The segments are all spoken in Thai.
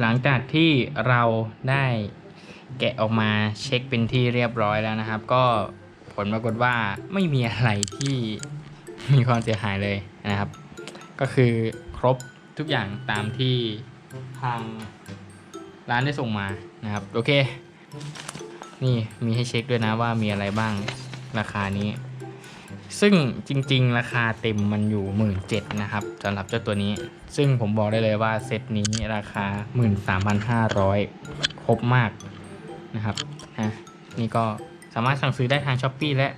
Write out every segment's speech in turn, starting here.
หลังจากที่เราได้แกะออกมาเช็คเป็นที่เรียบร้อยแล้วนะครับ ก็ผลปรากฏว่าไม่มีอะไรที่มีความเสียหายเลยนะครับ ก็คือครบทุกอย่างตามที่ทางร้านได้ส่งมานะครับ โอเค นี่มีให้เช็คด้วยนะว่ามีอะไรบ้างราคานี้ ซึ่งจริงๆ ราคาเต็มมันอยู่ 1 7ื่นนะครับสำหรับเจ้าตัวนี้ ซึ่งผมบอกได้เลยว่าเซตนี้ราคา 13,500 ครบมากนะครับนะนี่ก็สามารถสั่งซื้อได้ทาง s h อ p e e และ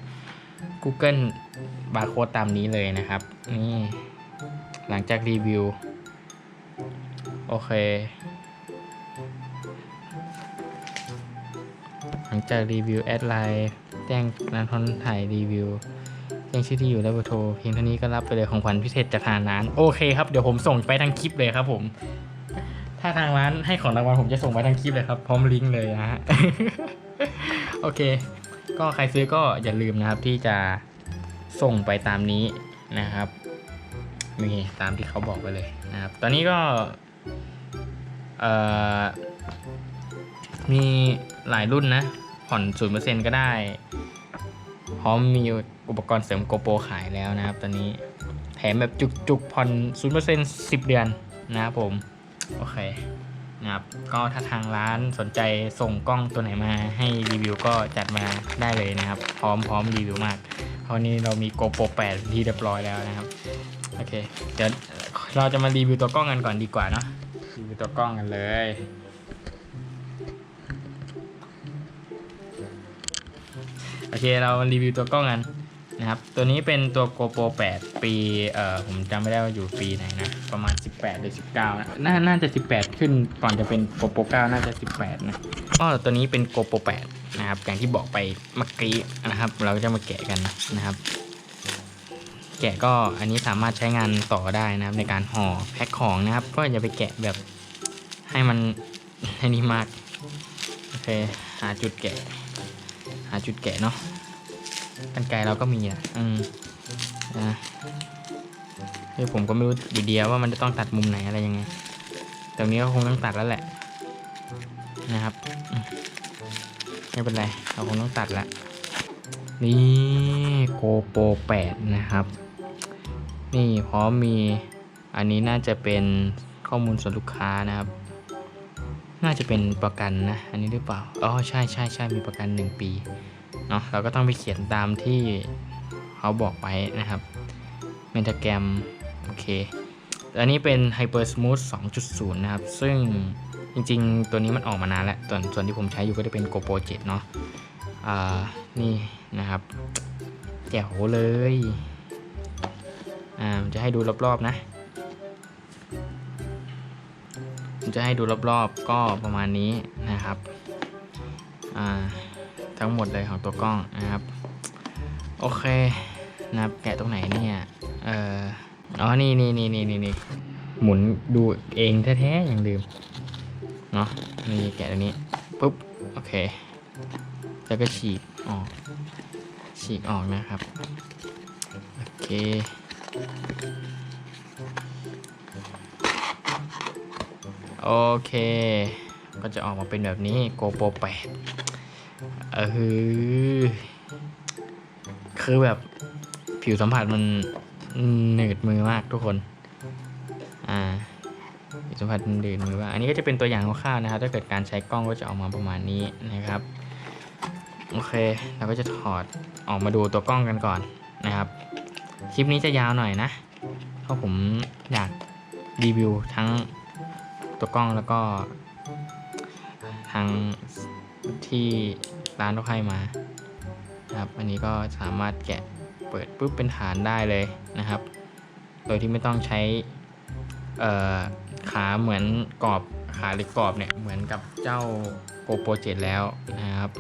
Google บาร์โค้ดตามนี้เลยนะครับ นี่หลังจากรีวิว โอเค หลังจากรีวิว แอดไลน์ แจ้งร้านทอนถ่ายรีวิว แจ้งชื่อที่อยู่และเบอร์โทรเพียงเท่านี้ก็รับไปเลยของขวัญพิเศษจากทางร้าน โอเคครับเดี๋ยวผมส่งไปทางคลิปเลยครับผม ถ้าทางร้านให้ของรางวัลผมจะส่งไปทางคลิปเลยครับ พร้อมลิงก์เลยนะฮะโอเค ก็ใครซื้อก็อย่าลืมนะครับที่จะส่งไปตามนี้นะครับนี่ตามที่เขาบอกไปเลยนะครับ ตอนนี้ก็มีหลายรุ่นนะ ผ่อนศูนย์เปอร์เซ็นต์ก็ได้ พร้อมมีอุปกรณ์เสริมโกโปรขายแล้วนะครับตอนนี้แถมแบบจุกๆผ่อนศูนย์เปอร์เซ็นต์สิบเดือนนะครับผม โอเคนะครับก็ถ้าทางร้านสนใจส่งกล้องตัวไหนมาให้รีวิวก็จัดมาได้เลยนะครับ พร้อมพร้อมรีวิวมากเพราะนี้เรามี GoPro 8ที่เรียบร้อยแล้วนะครับโอเคเดี๋ยวเราจะมารีวิวตัวกล้องกันก่อนดีกว่าเนาะรีวิวตัวกล้องกันเลย โอเคเรารีวิวตัวกล้องกันนะครับ ตัวนี้เป็นตัว GoPro 8 ปีเอ่อผมจำไม่ได้ว่าอยู่ปีไหนนะ ประมาณ 18 หรือ 19 นะน่าน่าจะ 18 ขึ้นก่อนจะเป็น GoPro 9 น่าจะ 18 นะก็ตัวนี้เป็น GoPro 8 นะครับ อย่างที่บอกไปเมื่อกี้นะครับ เราก็จะมาแกะกันนะครับ แกะก็อันนี้สามารถใช้งานต่อได้นะครับ ในการห่อแพ็คของนะครับ ก็อย่าไปแกะแบบให้มันให้นี่มาก โอเค หาจุดแกะ หาจุดแกะเนาะกันไกลเราก็มีอะอืมนะคือผมก็ไม่รู้อยู่เดียวว่ามันจะต้องตัดมุมไหนอะไรยังไงแตรงนี้ก็คงต้องตัดแล้วแหละ นะครับไม่เป็นไรเราคงต้องตัดละนี่โกโปร8นะครับ นี่พร้อมมีอันนี้น่าจะเป็นข้อมูลส่วนลูกค้านะครับ น่าจะเป็นประกันนะ อันนี้หรือเปล่า อ๋อ ใช่ใช่ใช่มีประกัน 1 ปี เนาะเราก็ต้องไปเขียนตามที่เขาบอกไว้นะครับ เมน a แกรม โอเค อันนี้เป็น Hyper Smooth 2.0 นะครับ ซึ่งจริงๆ ตัวนี้มันออกมานานแล้ว ส่วนส่วนที่ผมใช้อยู่ก็จะเป็น GoPro 7 เนาะอ่า นี่นะครับ แจ๋วเลย อ่า จะให้ดูรอบๆนะ ผมจะให้ดูรอบๆก็ประมาณนี้นะครับทั้งหมดเลยของตัวกล้องนะครับ โอเคนะครับแกะตรงไหนเนี่ยเอ่ออ๋อนี่นี่นี่นี่นี่นี่หมุนดูเองแท้ๆอย่างลืมเนาะนี่แกะตรงนี้ปุ๊บโอเคแล้วก็ฉีกออกฉีกออกนะครับโอเค โอเค ก็จะออกมาเป็นแบบนี้ GoPro 8เออคือแบบผิวสัมผัสมันหนืดมือมากทุกคน อ่าผิวสัมผัสมันหนืดมือมากอันนี้ก็จะเป็นตัวอย่างคร่าวๆนะครับ ถ้าเกิดการใช้กล้องก็จะออกมาประมาณนี้นะครับ โอเค เราก็จะถอดออกมาดูตัวกล้องกันก่อนนะครับ คลิปนี้จะยาวหน่อยนะ เพราะผมอยากรีวิวทั้ง ตัวกล้องแล้วก็ทางที่ร้านเขาให้มานะครับอันนี้ก็สามารถแกะเปิดปุ๊บเป็นฐานได้เลยนะครับ โดยที่ไม่ต้องใช้ขาเหมือนกรอบขาหรือกรอบเนี่ยเหมือนกับเจ้า GoPro 7 แล้วนะครับ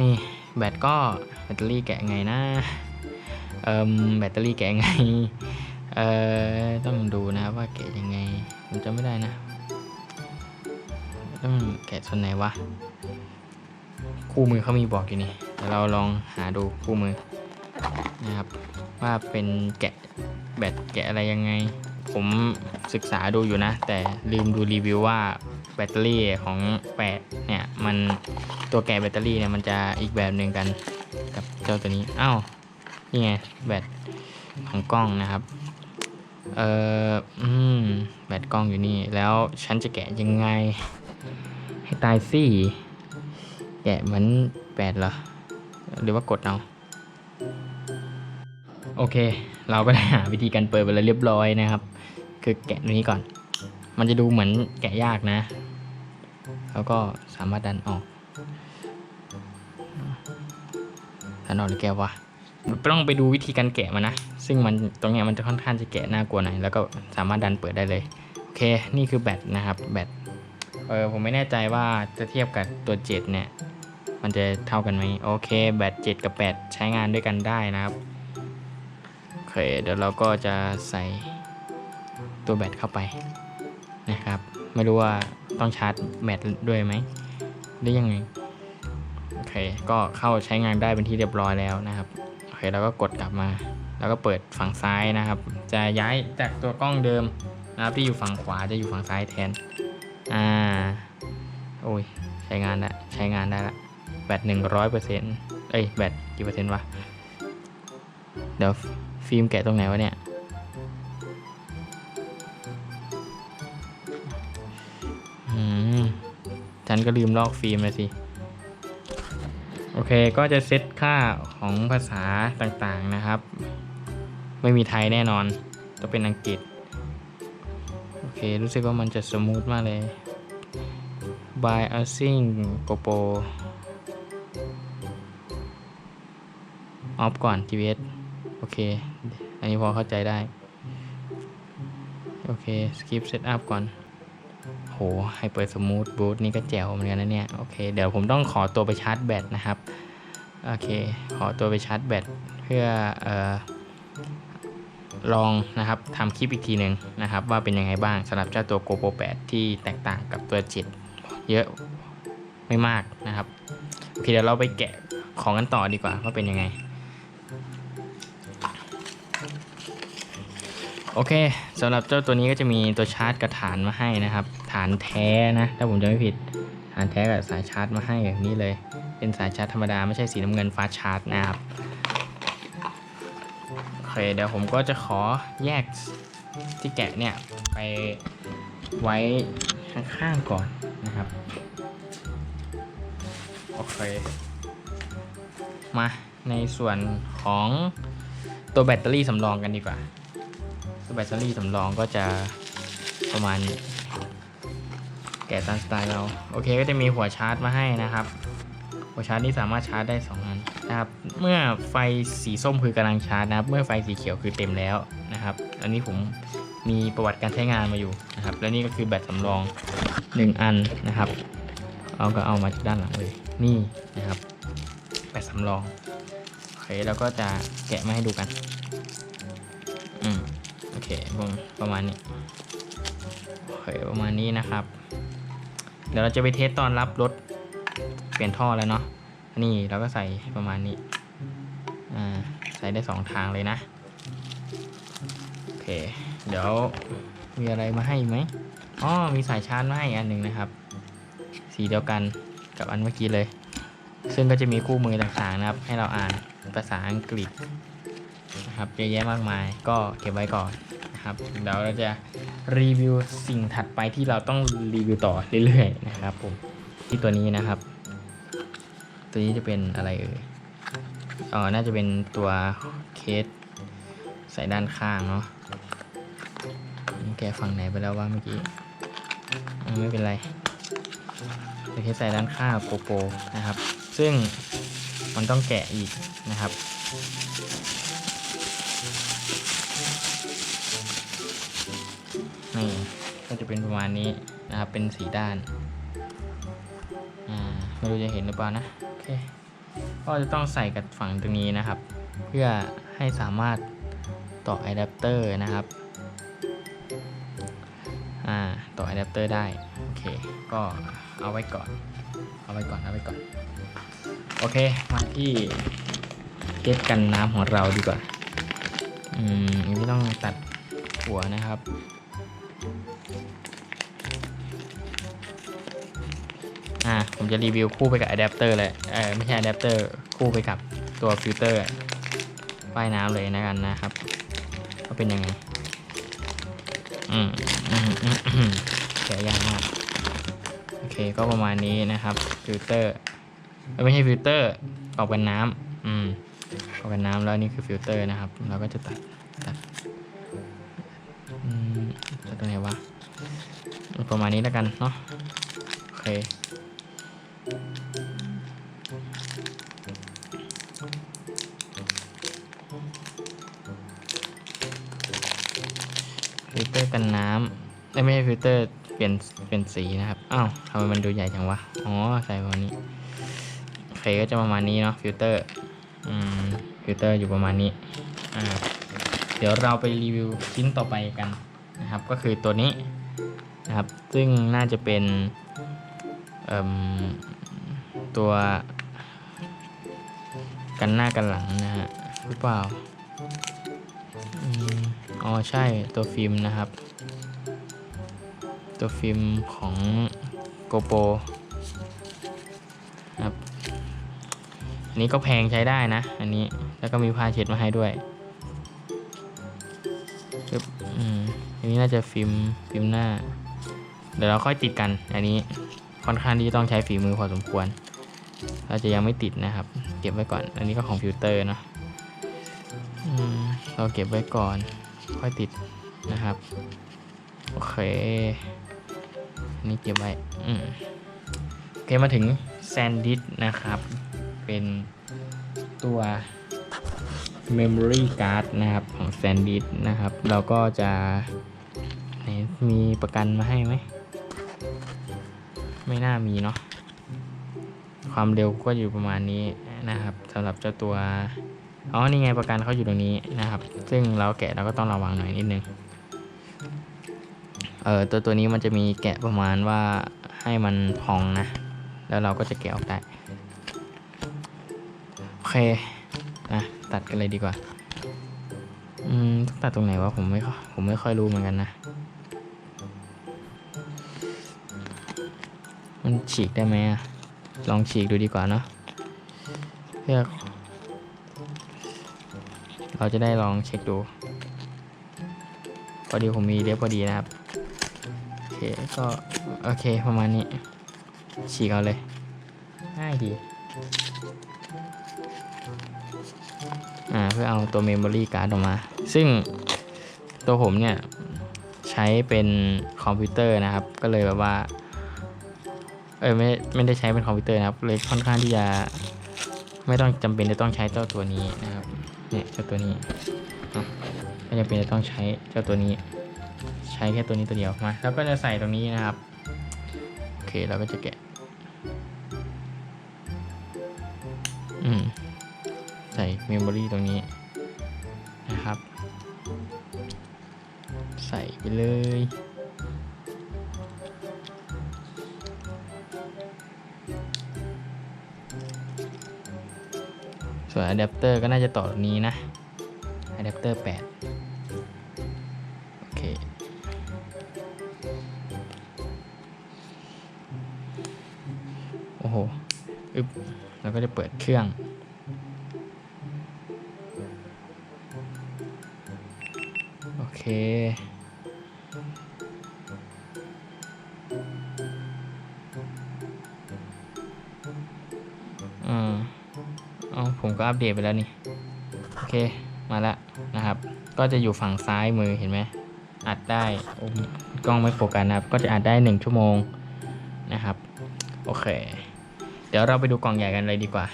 นี่แบตก็แบตเตอรี่แกะไงนะแบตเตอรี่แกะไง เอ่อต้องดูนะครับว่าแกะยังไงผมจำไม่ได้นะต้องแกะส่วนไหนวะ คู่มือเขามีบอกอยู่นี่เดี๋ยวเราลองหาดูคู่มือนะครับ ว่าเป็นแกะแบตแกะอะไรยังไง ผมศึกษาดูอยู่นะ แต่ลืมดูรีวิวว่าแบตเตอรี่ของแปดเนี่ยมันตัวแกะแบตเตอรี่เนี่ยมันจะอีกแบบหนึ่งกันกับเจ้าตัวนี้ อ้าว นี่ไงแบตของกล้องนะครับ เอ่อ อืม แบตกล้องอยู่นี่ แล้วฉันจะแกะยังไง ให้ตายสิ แกะเหมือนแปดเหรอ หรือว่ากดเอา โอเค เราก็ได้หาวิธีการเปิดไปแล้วเรียบร้อยนะครับ คือแกะตัวนี้ก่อน มันจะดูเหมือนแกะยากนะ แล้วก็สามารถดันออกดันออกหรือแกะวะ ต้องไปดูวิธีการแกะมันนะ ซึ่งมันตรงเนี้ยมันจะค่อนข้างจะแกะน่ากลัวหน่อยแล้วก็สามารถดันเปิดได้เลยโอเคนี่คือแบตนะครับแบตเออผมไม่แน่ใจว่าจะเทียบกับตัวเจ็ดเนี่ยมันจะเท่ากันไหมโอเคแบตเจ็ดกับแปดใช้งานด้วยกันได้นะครับโอเคเดี๋ยวเราก็จะใส่ตัวแบตเข้าไปนะครับ ไม่รู้ว่าต้องชาร์จแบตด้วยไหมหรือยังไงโอเคก็เข้าใช้งานได้เป็นที่เรียบร้อยแล้วนะครับ เคแล้วก็กดกลับมา แล้วก็เปิดฝั่งซ้ายนะครับ จะย้ายจากตัวกล้องเดิมนะครับที่อยู่ฝั่งขวาจะอยู่ฝั่งซ้ายแทนอ่าโอ้ยใช้งานละใช้งานได้ละแบตหนึ่งร้อยเปอร์เซ็นต์เอ้ยแบตกี่เปอร์เซ็นต์วะเดี๋ยวฟิล์มแกะตรงไหนวะเนี่ยอืมฉันก็ลืมลอกฟิล์มเลยสิ โอเคก็จะเซตค่าของภาษาต่างๆนะครับ ไม่มีไทยแน่นอนต้องเป็นอังกฤษ โอเค รู้สึกว่ามันจะสมูทมากเลย by using GoPro ออฟก่อน GPS โอเค อันนี้พอเข้าใจได้ โอเค skip setup ก่อน โหให้เปิดสมูทบูทนี่ก็แจ๋วเหมือนกันนะเนี่ย โอเค เดี๋ยวผมต้องขอตัวไปชาร์จแบตนะครับ โอเค ขอตัวไปชาร์จแบตเพื่อออลองนะครับทำคลิปอีกทีหนึ่งนะครับ ว่าเป็นยังไงบ้างสำหรับเจ้าตัว GoPro 8 ที่แตกต่างกับตัว 7 เยอะไม่มากนะครับโอเคเดี๋ยวเราไปแกะของกันต่อดีกว่าว่าเป็นยังไง โอเคสำหรับเจ้าตัวนี้ก็จะมีตัวชาร์จกับฐานมาให้นะครับ ฐานแท้นะ ถ้าผมจำไม่ผิดฐานแท้กับสายชาร์จมาให้แบบนี้เลย เป็นสายชาร์จธรรมดาไม่ใช่สีน้ำเงินฟ้าชาร์จนะครับโอเคเดี๋ยวผมก็จะขอแยกที่แกะเนี่ยไปไว้ข้างๆก่อนนะครับโอเคมาในส่วนของตัวแบตเตอรี่สำรองกันดีกว่า ตัวแบตเตอรี่สำรองก็จะประมาณ กะตามสไตล์เรา โอเคก็จะมีหัวชาร์จมาให้นะครับ หัวชาร์จนี่สามารถชาร์จได้ 2 อันนะครับ เมื่อไฟสีส้มคือกำลังชาร์จนะครับ เมื่อไฟสีเขียวคือเต็มแล้วนะครับ อันนี้ผมมีประวัติการใช้งานมาอยู่นะครับ และนี่ก็คือแบตสำรอง 1 อันนะครับ เอาก็เอามาจากด้านหลังเลย นี่นะครับ แบตสำรองโอเคแล้วก็จะแกะมาให้ดูกัน อืมโอเคประมาณนี้โอเคประมาณนี้นะครับ เดี๋ยวเราจะไปเทสตอนรับรถเปลี่ยนท่อแล้วเนาะนี่เราก็ใส่ประมาณนี้อ่าใส่ได้สองทางเลยนะโอเคเดี๋ยวมีอะไรมาให้ไหมอ๋อมีสายชาร์จมาให้อันหนึ่งนะครับ สีเดียวกันกับอันเมื่อกี้เลย ซึ่งก็จะมีคู่มือต่างๆนะครับ ให้เราอ่านภาษาอังกฤษนะครับเยอะแยะมากมายก็เก็บไว้ก่อนนะครับเดี๋ยวเราจะ รีวิวสิ่งถัดไปที่เราต้องรีวิวต่อเรื่อยๆนะครับผมที่ตัวนี้นะครับ ตัวนี้จะเป็นอะไรเอ่ยอ๋อน่าจะเป็นตัวเคสใส่ด้านข้างเนาะนี่แกะฝั่งไหนไปแล้วว่าเมื่อกี้ไม่เป็นไรตัวเคสใส่ด้านข้างโกโปรนะครับ ซึ่งมันต้องแกะอีกนะครับ เป็นประมาณนี้นะครับ เป็นสีด้าน อ่า ไม่รู้จะเห็นหรือเปล่านะ โอเค ก็จะต้องใส่กับฝั่งตรงนี้นะครับ เพื่อให้สามารถต่ออะแดปเตอร์นะครับ อ่า ต่ออะแดปเตอร์ได้ โอเค ก็เอาไว้ก่อน เอาไว้ก่อน เอาไว้ก่อน โอเค มาที่เก็ตกันน้ำของเราดีกว่า อืมอันนี้ต้องตัดหัวนะครับ อ่าผมจะรีวิวคู่ไปกับอะแดปเตอร์เลยเออไม่ใช่อะแดปเตอร์คู่ไปกับตัวฟิลเตอร์ว่ายน้ำเลยนะกันนะครับว่าเป็นยังไงอืมอืมอืมอืมแกยากมากโอเคก็ประมาณนี้นะครับฟิลเตอร์ไม่ใช่ฟิลเตอร์ออกเป็นน้ำอืมออกเป็นน้ำแล้วนี่คือฟิลเตอร์นะครับ เราก็จะตัด ประมาณนี้แล้วกันเนาะโอเคฟิลเตอร์กันน้ำเอ้ไม่ใช่ฟิลเตอร์เปลี่ยนเปลี่ยนสีนะครับอ้าวทำไมมันดูใหญ่จังวะอ๋อใส่วันนี้โอเคก็จะประมาณนี้เนาะฟิลเตอร์อืมฟิลเตอร์อยู่ประมาณนี้อ่าเดี๋ยวเราไปรีวิวชิ้นต่อไปกันนะครับ ก็คือตัวนี้ นะครับ ซึ่งน่าจะเป็นตัวกันหน้ากันหลังนะฮะหรือเปล่าอ๋อใช่ตัวฟิล์มนะครับ ตัวฟิล์มของโกโปครับอันนี้ก็แพงใช้ได้นะ อันนี้แล้วก็มีผ้าเช็ดมาให้ด้วยอืมอันนี้น่าจะฟิล์มฟิล์มหน้า เดี๋ยวเราค่อยติดกัน อันนี้ค่อนข้างที่จะต้องใช้ฝีมือพอสมควร เราจะยังไม่ติดนะครับ เก็บไว้ก่อน อันนี้ก็ของฟิลเตอร์เนาะเราเก็บไว้ก่อน ค่อยติดนะครับ โอเคอันนี้เก็บไว้ อืมโอเคมาถึงแซนดิสนะครับ เป็นตัว Memory Card นะครับของแซนดิสนะครับ เราก็จะมีประกันมาให้ไหม ไม่น่ามีเนาะความเร็วก็อยู่ประมาณนี้นะครับสำหรับเจ้าตัวอ๋อนี่ไงประกันเขาอยู่ตรงนี้นะครับ ซึ่งเราแกะเราก็ต้องระวังหน่อยนิดนึงเออตัวตัวนี้มันจะมีแกะประมาณว่าให้มันพองนะ แล้วเราก็จะแกะออกได้โอเคนะตัดกันเลยดีกว่า อืมต้องตัดตรงไหนวะผมไม่ผมไม่ค่อยรู้เหมือนกันนะ มันฉีกได้ไหมอะลองฉีกดูดีกว่าเนาะเพื่อเราจะได้ลองเช็คดูพอดีผมมีเล็บพอดีนะครับโอเคก็โอเคประมาณนี้ ฉีกเอาเลยง่ายดีอ่าเพื่อเอาตัวเมมโมรี่การ์ดออกมา ซึ่งตัวผมเนี่ย ใช้เป็นคอมพิวเตอร์นะครับ ก็เลยแบบว่า เออไม่ไม่ได้ใช้เป็นคอมพิวเตอร์นะครับ เลยค่อนข้างที่จะไม่ต้องจำเป็นจะต้องใช้เจ้าตัวนี้นะครับ เนี่ยเจ้าตัวนี้ไม่จำเป็นจะต้องใช้เจ้าตัวนี้ ใช้แค่ตัวนี้ตัวเดียวมาแล้วก็จะใส่ตรงนี้นะครับโอเคเราก็จะแกะ อืมใส่เมมโมรี่ตรงนี้นะครับ ใส่ไปเลย วนอะแดปเตอร์ก็น่าจะต่อตรงนี้นะอะแดปเตอร์8โอเคโอ้โหอึบแล้วก็จะเปิดเครื่องโอเค อัปเดตไปแล้วนี่ โอเค มาแล้วนะครับ ก็จะอยู่ฝั่งซ้ายมือเห็นไหม อัดได้กล้องไม่โฟกัสนะครับ ก็จะอัดได้หนึ่งชั่วโมงนะครับ โอเค เดี๋ยวเราไปดูกล่องใหญ่กันเลยดีกว่า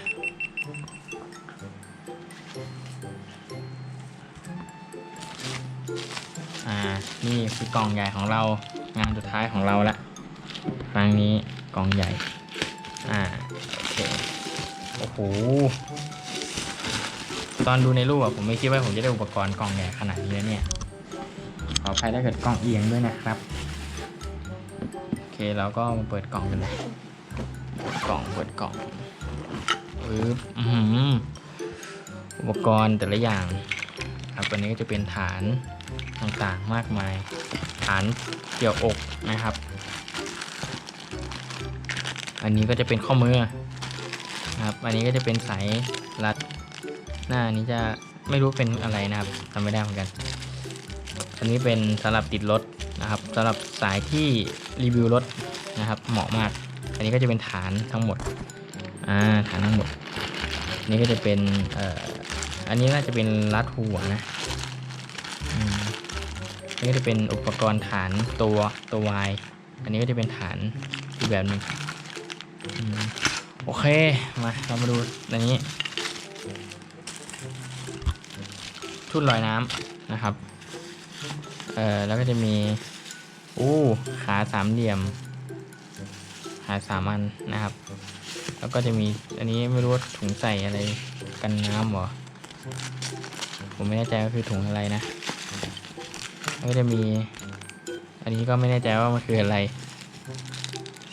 อ่า นี่คือกล่องใหญ่ของเรา งานสุดท้ายของเราละ ครั้งนี้กล่องใหญ่ อ่า โอเค โอ้โห ตอนดูในรูปอะผมไม่คิดว่าผมจะได้อุปกรณ์กล่องใหญ่ขนาดนี้เนี่ย ขออภัยถ้าเกิดกล่องเอียงด้วยนะครับ โอเคเราก็มาเปิดกล่องกันเลยเปิดกล่องเปิดกล่องปึ๊บอื้อหืออุปกรณ์แต่ละอย่าง ครับตัวนี้ก็จะเป็นฐานต่างๆมากมาย ฐานเกี่ยวอกนะครับ อันนี้ก็จะเป็นข้อมือครับ อันนี้ก็จะเป็นสายรัด หน้านี้จะไม่รู้เป็นอะไรนะครับทำไม่ได้เหมือนกัน อันนี้เป็นสำหรับติดรถนะครับสำหรับสายที่รีวิวรถนะครับเหมาะมาก อันนี้ก็จะเป็นฐานทั้งหมดอ่าฐานทั้งหมดอันนี้ก็จะเป็นเอ่ออันนี้น่าจะเป็นรัดหัวนะอืมอันนี้ก็จะเป็นอุปกรณ์ฐานตัวตัววายอันนี้ก็จะเป็นฐานอีกแบบหนึ่งโอเค มาเรามาดูอันนี้ ทุ่นลอยน้ำนะครับ เอ่อแล้วก็จะมีอู้ขาสามเหลี่ยม ขาสามอันนะครับ แล้วก็จะมีอันนี้ไม่รู้ว่าถุงใส่อะไรกันน้ำหรอ ผมไม่แน่ใจว่าคือถุงอะไรนะ แล้วก็จะมี อันนี้ก็ไม่แน่ใจว่ามันคืออะไร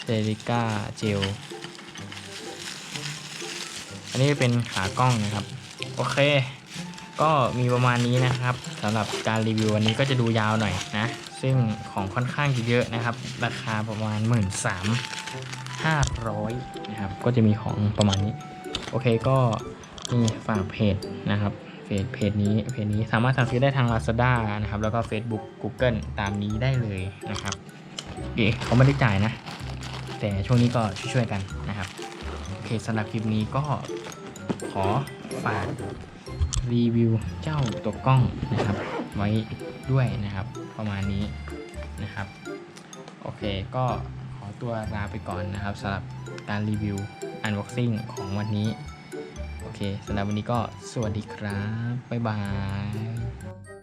เซริก้าเจล อันนี้เป็นขากล้องนะครับ โอเค ก็มีประมาณนี้นะครับสำหรับการรีวิววันนี้ก็จะดูยาวหน่อยนะ ซึ่งของค่อนข้างจะเยอะนะครับ ราคาประมาณ 1 3 5 0 0นะครับ ก็จะมีของประมาณนี้ โอเคก็นี่ฝากเพจนะครับเพจเพจนี้เพจนี้สามารถสั่งซื้อได้ทาง Lazada นะครับ แล้วก็ Facebook Google ตามนี้ได้เลยนะครับเอ๋เขาไม่ได้จ่ายนะ แต่ช่วงนี้ก็ช่วยๆกันนะครับ โอเคสำหรับคลิปนี้ก็ขอฝาก รีวิวเจ้าตัวกล้องนะครับ ไว้ด้วยนะครับ ประมาณนี้นะครับ โอเคก็ขอตัวลาไปก่อนนะครับสำหรับการรีวิวอันบ็อกซิ่งของวันนี้ โอเคสำหรับวันนี้ก็สวัสดีครับ บ๊ายบาย